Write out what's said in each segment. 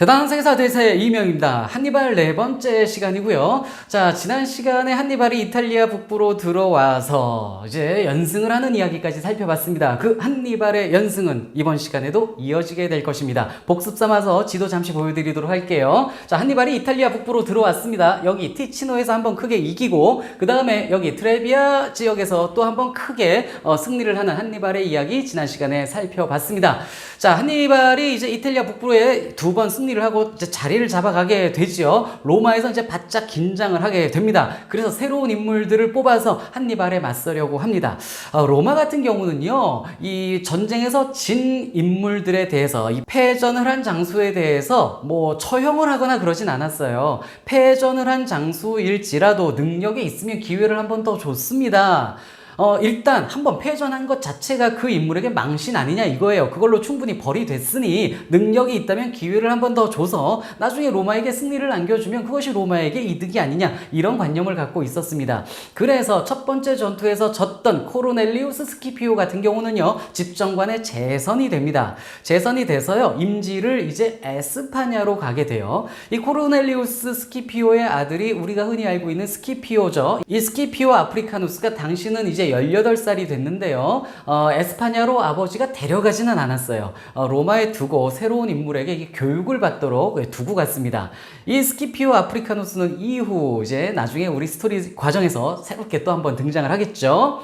대단한 세계사 대세 이명입니다. 한니발 네 번째 시간이고요. 자, 지난 시간에 한니발이 이탈리아 북부로 들어와서 이제 연승을 하는 이야기까지 살펴봤습니다. 그 한니발의 연승은 이번 시간에도 이어지게 될 것입니다. 복습 삼아서 지도 잠시 보여드리도록 할게요. 자, 한니발이 이탈리아 북부로 들어왔습니다. 여기 티치노에서 한번 크게 이기고 그 다음에 여기 트레비아 지역에서 또 한번 크게 어, 승리를 하는 한니발의 이야기 지난 시간에 살펴봤습니다. 자, 한니발이 이제 이탈리아 북부에 두 번 승리 를 하고 이제 자리를 잡아가게 되지요. 로마에서 이제 바짝 긴장을 하게 됩니다. 그래서 새로운 인물들을 뽑아서 한니발에 맞서려고 합니다. 어, 로마 같은 경우는요, 이 전쟁에서 진 인물들에 대해서 이 패전을 한 장소에 대해서 뭐 처형을 하거나 그러진 않았어요. 패전을 한 장소일지라도 능력이 있으면 기회를 한 번 더 줬습니다. 어, 일단 한번 패전한 것 자체가 그 인물에게 망신 아니냐 이거예요. 그걸로 충분히 벌이 됐으니 능력이 있다면 기회를 한 번 더 줘서 나중에 로마에게 승리를 안겨주면 그것이 로마에게 이득이 아니냐 이런 관념을 갖고 있었습니다. 그래서 첫 번째 전투에서 졌던 코로넬리우스 스키피오 같은 경우는요 집정관의 재선이 됩니다. 재선이 돼서요 임지를 이제 에스파냐로 가게 돼요. 이 코로넬리우스 스키피오의 아들이 우리가 흔히 알고 있는 스키피오죠. 이 스키피오 아프리카누스가 당시는 이제 18살이 됐는데요. 어, 에스파냐로 아버지가 데려가지는 않았어요. 어, 로마에 두고 새로운 인물에게 교육을 받도록 두고 갔습니다. 이 스키피오 아프리카누스는 이후 이제 나중에 우리 스토리 과정에서 새롭게 또 한번 등장을 하겠죠.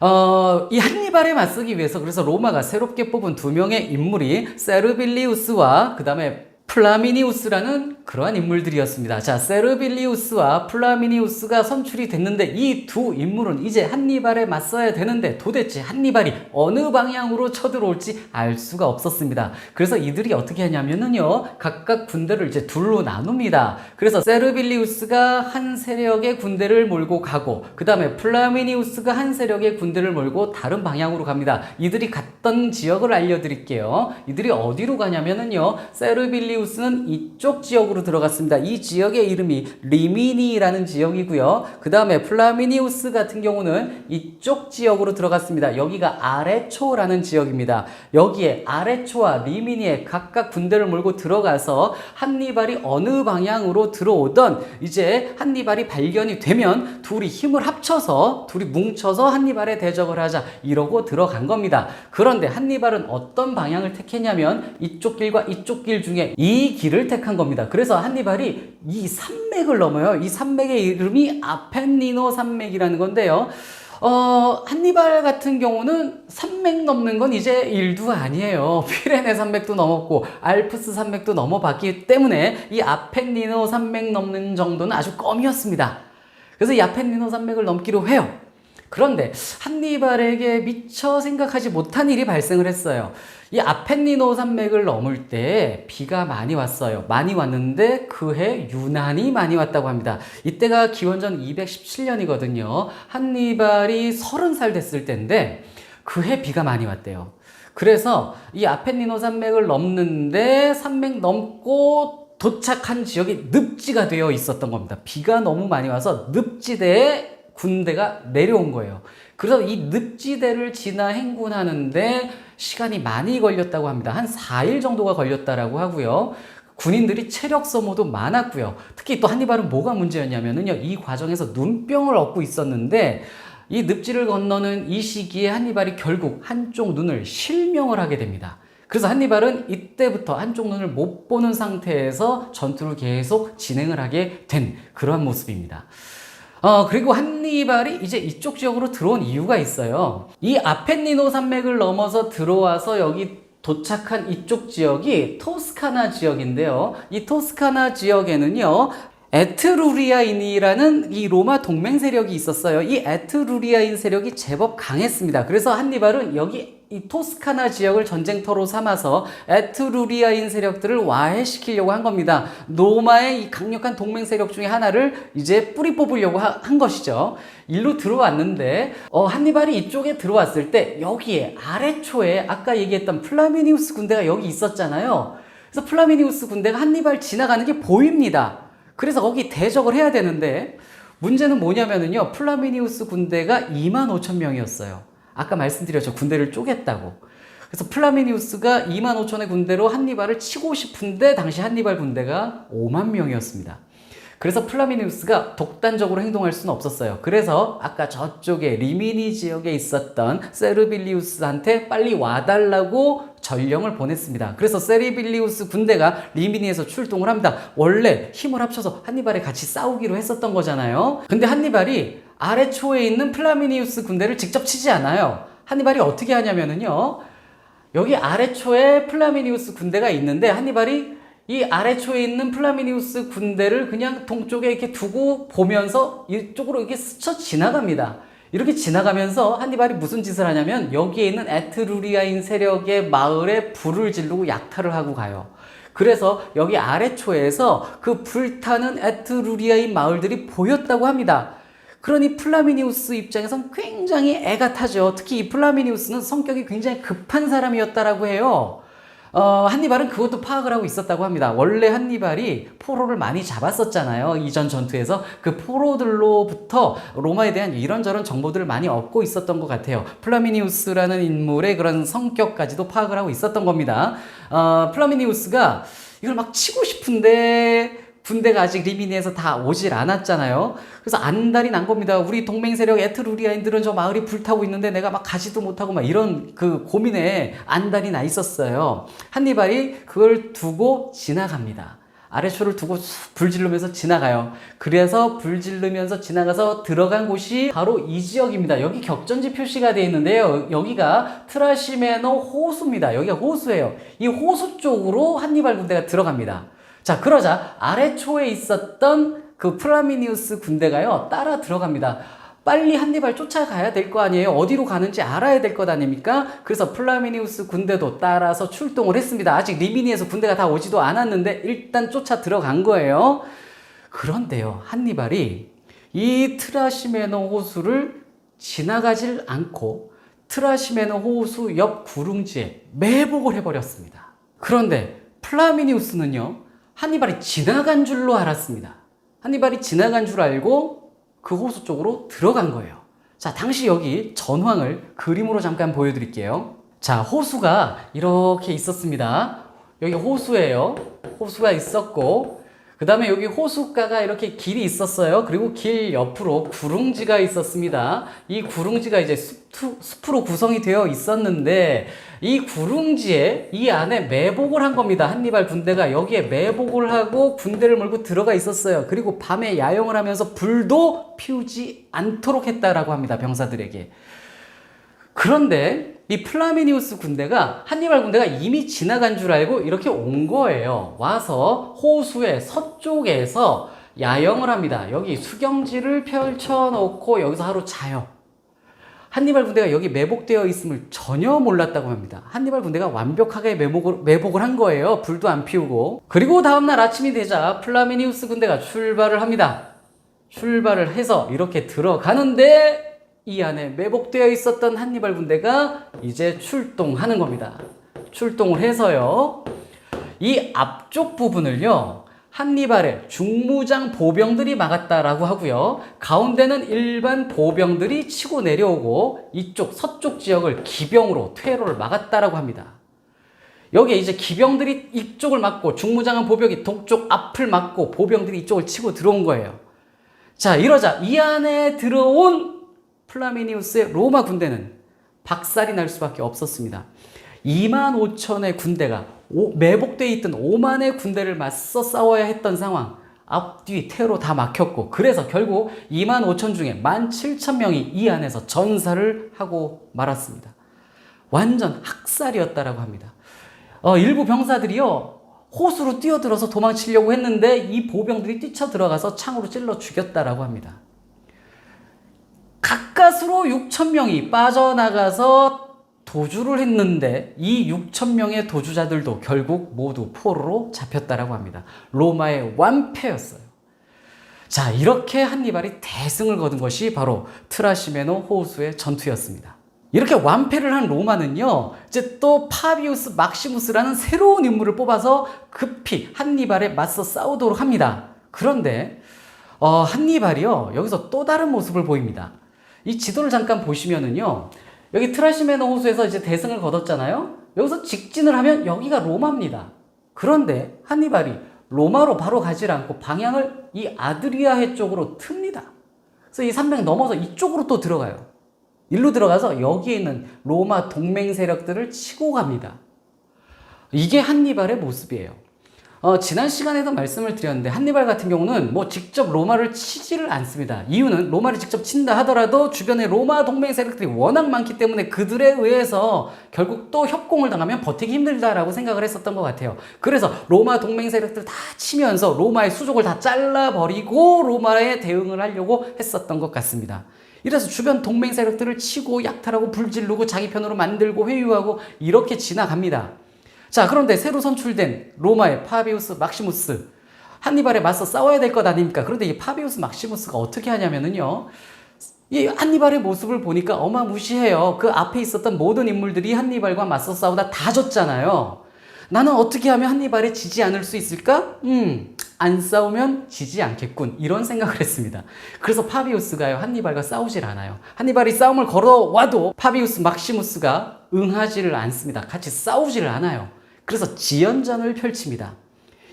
어, 이 한니발에 맞서기 위해서 그래서 로마가 새롭게 뽑은 두 명의 인물이 세르빌리우스와 그 다음에 플라미니우스라는 그러한 인물들이었습니다. 자, 세르빌리우스와 플라미니우스가 선출이 됐는데 이 두 인물은 이제 한니발에 맞서야 되는데 도대체 한니발이 어느 방향으로 쳐들어올지 알 수가 없었습니다. 그래서 이들이 어떻게 하냐면은요, 각각 군대를 이제 둘로 나눕니다. 그래서 세르빌리우스가 한 세력의 군대를 몰고 가고, 그 다음에 플라미니우스가 한 세력의 군대를 몰고 다른 방향으로 갑니다. 이들이 갔던 지역을 알려드릴게요. 이들이 어디로 가냐면은요, 세르빌리우스 는 이쪽 지역으로 들어갔습니다. 이 지역의 이름이 리미니라는 지역이고요. 그 다음에 플라미니우스 같은 경우는 이쪽 지역으로 들어갔습니다. 여기가 아레초라는 지역입니다. 여기에 아레초와 리미니에 각각 군대를 몰고 들어가서 한니발이 어느 방향으로 들어오던 이제 한니발이 발견이 되면 둘이 힘을 합쳐서 둘이 뭉쳐서 한니발에 대적을 하자 이러고 들어간 겁니다. 그런데 한니발은 어떤 방향을 택했냐면 이쪽 길과 이쪽 길 중에 이 길을 택한 겁니다. 그래서 한니발이 이 산맥을 넘어요. 이 산맥의 이름이 아펜니노 산맥이라는 건데요. 어, 한니발 같은 경우는 산맥 넘는 건 이제 일도 아니에요. 피레네 산맥도 넘었고, 알프스 산맥도 넘어봤기 때문에 이 아펜니노 산맥 넘는 정도는 아주 껌이었습니다. 그래서 이 아펜니노 산맥을 넘기로 해요. 그런데 한니발에게 미처 생각하지 못한 일이 발생을 했어요. 이 아펜니노 산맥을 넘을 때 비가 많이 왔어요. 많이 왔는데 그 해 유난히 많이 왔다고 합니다. 이때가 기원전 217년이거든요. 한니발이 30살 됐을 때인데 그 해 비가 많이 왔대요. 그래서 이 아펜니노 산맥을 넘는데 산맥 넘고 도착한 지역이 늪지가 되어 있었던 겁니다. 비가 너무 많이 와서 늪지대에 군대가 내려온 거예요. 그래서 이 늪지대를 지나 행군하는데 시간이 많이 걸렸다고 합니다. 한 4일 정도가 걸렸다라고 하고요. 군인들이 체력 소모도 많았고요. 특히 또 한니발은 뭐가 문제였냐면은요. 이 과정에서 눈병을 얻고 있었는데 이 늪지를 건너는 이 시기에 한니발이 결국 한쪽 눈을 실명을 하게 됩니다. 그래서 한니발은 이때부터 한쪽 눈을 못 보는 상태에서 전투를 계속 진행을 하게 된 그러한 모습입니다. 어, 그리고 한니발이 이제 이쪽 지역으로 들어온 이유가 있어요. 이 아펜니노 산맥을 넘어서 들어와서 여기 도착한 이쪽 지역이 토스카나 지역인데요. 이 토스카나 지역에는요, 에트루리아인이라는 이 로마 동맹 세력이 있었어요. 이 에트루리아인 세력이 제법 강했습니다. 그래서 한니발은 여기 이 토스카나 지역을 전쟁터로 삼아서 에트루리아인 세력들을 와해시키려고 한 겁니다. 로마의 이 강력한 동맹 세력 중에 하나를 이제 뿌리 뽑으려고 하- 한 것이죠. 일로 들어왔는데 어, 한니발이 이쪽에 들어왔을 때 여기에 아래초에 아까 얘기했던 플라미니우스 군대가 여기 있었잖아요. 그래서 플라미니우스 군대가 한니발 지나가는 게 보입니다. 그래서 거기 대적을 해야 되는데 문제는 뭐냐면은요. 플라미니우스 군대가 2만 5천 명이었어요. 아까 말씀드렸죠. 군대를 쪼갰다고. 그래서 플라미니우스가 2만 5천의 군대로 한니발을 치고 싶은데 당시 한니발 군대가 5만 명이었습니다. 그래서 플라미니우스가 독단적으로 행동할 수는 없었어요. 그래서 아까 저쪽에 리미니 지역에 있었던 세르빌리우스한테 빨리 와달라고 전령을 보냈습니다. 그래서 세르빌리우스 군대가 리미니에서 출동을 합니다. 원래 힘을 합쳐서 한니발에 같이 싸우기로 했었던 거잖아요. 근데 한니발이 아래초에 있는 플라미니우스 군대를 직접 치지 않아요. 한니발이 어떻게 하냐면은요. 여기 아래초에 플라미니우스 군대가 있는데 한니발이 이 아래초에 있는 플라미니우스 군대를 그냥 동쪽에 이렇게 두고 보면서 이쪽으로 이렇게 스쳐 지나갑니다. 이렇게 지나가면서 한니발이 무슨 짓을 하냐면 여기에 있는 에트루리아인 세력의 마을에 불을 지르고 약탈을 하고 가요. 그래서 여기 아래초에서 그 불타는 에트루리아인 마을들이 보였다고 합니다. 그러니 플라미니우스 입장에선 굉장히 애가 타죠. 특히 이 플라미니우스는 성격이 굉장히 급한 사람이었다라고 해요. 어, 한니발은 그것도 파악을 하고 있었다고 합니다. 원래 한니발이 포로를 많이 잡았었잖아요. 이전 전투에서 그 포로들로부터 로마에 대한 이런저런 정보들을 많이 얻고 있었던 것 같아요. 플라미니우스라는 인물의 그런 성격까지도 파악을 하고 있었던 겁니다. 어, 플라미니우스가 이걸 막 치고 싶은데 군대가 아직 리미니에서 다 오질 않았잖아요. 그래서 안달이 난 겁니다. 우리 동맹 세력 에트루리아인들은 저 마을이 불타고 있는데 내가 막 가지도 못하고 막 이런 그 고민에 안달이 나 있었어요. 한니발이 그걸 두고 지나갑니다. 아래초를 두고 불 지르면서 지나가요. 그래서 불 지르면서 지나가서 들어간 곳이 바로 이 지역입니다. 여기 격전지 표시가 되어 있는데요. 여기가 트라시메노 호수입니다. 여기가 호수예요. 이 호수 쪽으로 한니발 군대가 들어갑니다. 자, 그러자 아래초에 있었던 그 플라미니우스 군대가요, 따라 들어갑니다. 빨리 한니발 쫓아가야 될 거 아니에요? 어디로 가는지 알아야 될 것 아닙니까? 그래서 플라미니우스 군대도 따라서 출동을 했습니다. 아직 리미니에서 군대가 다 오지도 않았는데 일단 쫓아 들어간 거예요. 그런데요, 한니발이 이 트라시메노 호수를 지나가질 않고 트라시메노 호수 옆 구릉지에 매복을 해버렸습니다. 그런데 플라미니우스는요, 한니발이 지나간 줄로 알았습니다. 한니발이 지나간 줄 알고 그 호수 쪽으로 들어간 거예요. 자, 당시 여기 전황을 그림으로 잠깐 보여드릴게요. 자, 호수가 이렇게 있었습니다. 여기 호수예요. 호수가 있었고, 그 다음에 여기 호수가가 이렇게 길이 있었어요. 그리고 길 옆으로 구릉지가 있었습니다. 이 구릉지가 이제 숲, 숲으로 구성이 되어 있었는데, 이 구릉지에 이 안에 매복을 한 겁니다. 한니발 군대가 여기에 매복을 하고 군대를 몰고 들어가 있었어요. 그리고 밤에 야영을 하면서 불도 피우지 않도록 했다라고 합니다. 병사들에게. 그런데 이 플라미니우스 군대가 한니발 군대가 이미 지나간 줄 알고 이렇게 온 거예요. 와서 호수의 서쪽에서 야영을 합니다. 여기 수경지를 펼쳐놓고 여기서 하루 자요. 한니발 군대가 여기 매복되어 있음을 전혀 몰랐다고 합니다. 한니발 군대가 완벽하게 매복을, 매복을 한 거예요. 불도 안 피우고. 그리고 다음날 아침이 되자 플라미니우스 군대가 출발을 합니다. 출발을 해서 이렇게 들어가는데 이 안에 매복되어 있었던 한니발 군대가 이제 출동하는 겁니다. 출동을 해서요. 이 앞쪽 부분을요. 한니발의 중무장 보병들이 막았다라고 하고요. 가운데는 일반 보병들이 치고 내려오고 이쪽 서쪽 지역을 기병으로 퇴로를 막았다라고 합니다. 여기에 이제 기병들이 이쪽을 막고 중무장한 보병이 동쪽 앞을 막고 보병들이 이쪽을 치고 들어온 거예요. 자, 이러자 이 안에 들어온 플라미니우스의 로마 군대는 박살이 날 수밖에 없었습니다. 2만 5천의 군대가 매복되어 있던 5만의 군대를 맞서 싸워야 했던 상황. 앞뒤 태로 다 막혔고 그래서 결국 2만 5천 중에 1만 7천 명이 이 안에서 전사를 하고 말았습니다. 완전 학살이었다라고 합니다. 어, 일부 병사들이요 호수로 뛰어들어서 도망치려고 했는데 이 보병들이 뛰쳐 들어가서 창으로 찔러 죽였다라고 합니다. 가까스로 6천 명이 빠져나가서 도주를 했는데 이 6천 명의 도주자들도 결국 모두 포로로 잡혔다라고 합니다. 로마의 완패였어요. 자, 이렇게 한니발이 대승을 거둔 것이 바로 트라시메노 호수의 전투였습니다. 이렇게 완패를 한 로마는요, 이제 또 파비우스 막시무스라는 새로운 인물을 뽑아서 급히 한니발에 맞서 싸우도록 합니다. 그런데, 어, 한니발이요, 여기서 또 다른 모습을 보입니다. 이 지도를 잠깐 보시면은요, 여기 트라시메노 호수에서 이제 대승을 거뒀잖아요. 여기서 직진을 하면 여기가 로마입니다. 그런데 한니발이 로마로 바로 가지 않고 방향을 이 아드리아해 쪽으로 틉니다. 그래서 이 산맥 넘어서 이쪽으로 또 들어가요. 일로 들어가서 여기에 있는 로마 동맹 세력들을 치고 갑니다. 이게 한니발의 모습이에요. 어, 지난 시간에도 말씀을 드렸는데 한니발 같은 경우는 뭐 직접 로마를 치지를 않습니다. 이유는 로마를 직접 친다 하더라도 주변에 로마 동맹 세력들이 워낙 많기 때문에 그들에 의해서 결국 또 협공을 당하면 버티기 힘들다라고 생각을 했었던 것 같아요. 그래서 로마 동맹 세력들 다 치면서 로마의 수족을 다 잘라버리고 로마에 대응을 하려고 했었던 것 같습니다. 이래서 주변 동맹 세력들을 치고 약탈하고 불지르고 자기 편으로 만들고 회유하고 이렇게 지나갑니다. 자, 그런데 새로 선출된 로마의 파비우스 막시무스 한니발에 맞서 싸워야 될 것 아닙니까? 그런데 이 파비우스 막시무스가 어떻게 하냐면은요. 이 한니발의 모습을 보니까 어마무시해요. 그 앞에 있었던 모든 인물들이 한니발과 맞서 싸우다 다 졌잖아요. 나는 어떻게 하면 한니발에 지지 않을 수 있을까? 음, 안 싸우면 지지 않겠군. 이런 생각을 했습니다. 그래서 파비우스가요, 한니발과 싸우질 않아요. 한니발이 싸움을 걸어와도 파비우스 막시무스가 응하지를 않습니다. 같이 싸우지를 않아요. 그래서 지연전을 펼칩니다.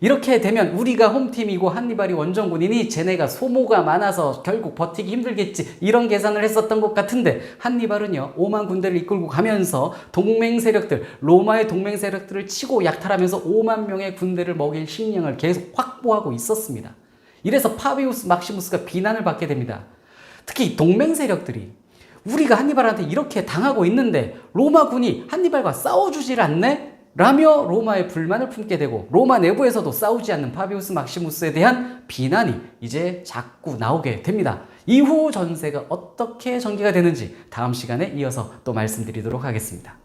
이렇게 되면 우리가 홈팀이고 한니발이 원정군이니 쟤네가 소모가 많아서 결국 버티기 힘들겠지 이런 계산을 했었던 것 같은데 한니발은요 5만 군대를 이끌고 가면서 동맹 세력들 로마의 동맹 세력들을 치고 약탈하면서 5만 명의 군대를 먹일 식량을 계속 확보하고 있었습니다. 이래서 파비우스 막시무스가 비난을 받게 됩니다. 특히 동맹 세력들이 우리가 한니발한테 이렇게 당하고 있는데 로마군이 한니발과 싸워주질 않네? 라며 로마의 불만을 품게 되고 로마 내부에서도 싸우지 않는 파비우스 막시무스에 대한 비난이 이제 자꾸 나오게 됩니다. 이후 전세가 어떻게 전개가 되는지 다음 시간에 이어서 또 말씀드리도록 하겠습니다.